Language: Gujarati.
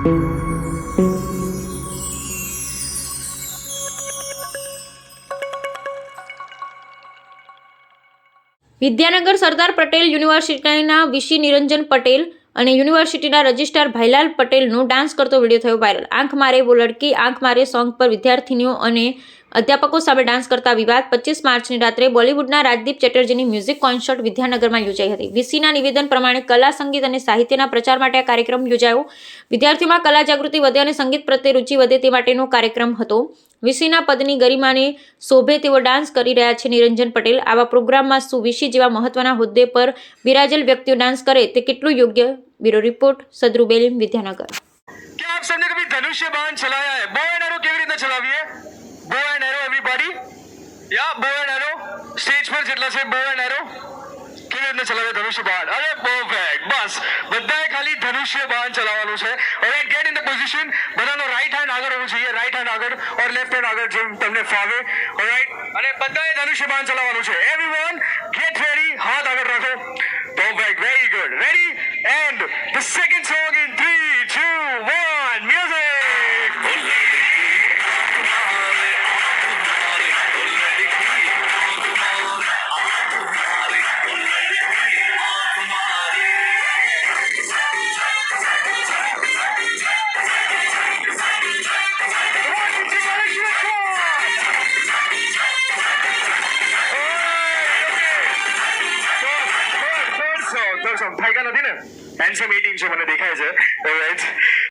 વિદ્યાનગર સરદાર પટેલ યુનિવર્સિટીના વિશી નિરંજન પટેલ અને યુનિવર્સિટીના રજિસ્ટ્રાર ભાઈલાલ પટેલનો ડાન્સ કરતો વીડિયો થયો વાયરલ આંખ મારે બોલડકી, આંખ મારે સોંગ પર વિદ્યાર્થીનીઓ અને અધ્યાપકો સામે ડાન્સ કરતા વિવાદ પચીસ માર્ચની રાત્રે બોલિવૂડના રાજદીપ ચેટર્જીની મ્યુઝિક કોન્સર્ટ વિદ્યાનગરમાં યોજાઈ હતી વીસીના નિવેદન પ્રમાણે કલા સંગીત અને સાહિત્યના પ્રચાર માટે આ કાર્યક્રમ યોજાયો વિદ્યાર્થીઓમાં કલા જાગૃતિ વધે અને સંગીત પ્રત્યે રુચિ વધે તે માટેનો કાર્યક્રમ હતો વીસીના પદની ગરિમાને શોભે તેવો ડાન્સ કરી રહ્યા છે નિરંજન પટેલ આવા પ્રોગ્રામમાં શું વીસી જેવા મહત્વના હોદ્દે પર બિરાજેલ વ્યક્તિઓ ડાન્સ કરે તે કેટલું યોગ્ય બ્યુરો રિપોર્ટ સદરુ બેલીમ વિદ્યાનગર क्या आप सबने कभी धनुष्य बाण चलाया है बो યા બો એન્ડ એરો સ્ટેજ પર જેટલા છે બો એન્ડ એરો કેવી રીતે ચલાવે ધનુષ્ય બાણ અરે પરફેક્ટ બસ. બધાએ ખાલી ધનુષ્ય બાણ ચલાવવાનું છે. હવે ગેટ ઇન ધ પોઝિશન બધાનો રાઈટ હેન્ડ આગળ હોવું જોઈએ. રાઈટ હેન્ડ આગળ ઓર લેફ્ટ હેન્ડ આગળ જેમ તમને ફાવે. ઓલરાઈટ અને બધાએ ધનુષ્ય બાણ ચલાવવાનું છે. એવરીવન ગેટ રેડી હાથ આગળ રાખો. Perfect very good ready and the second song ફાયકા નથી ને હેન્ડસમ એટીન છે મને દેખાય છે.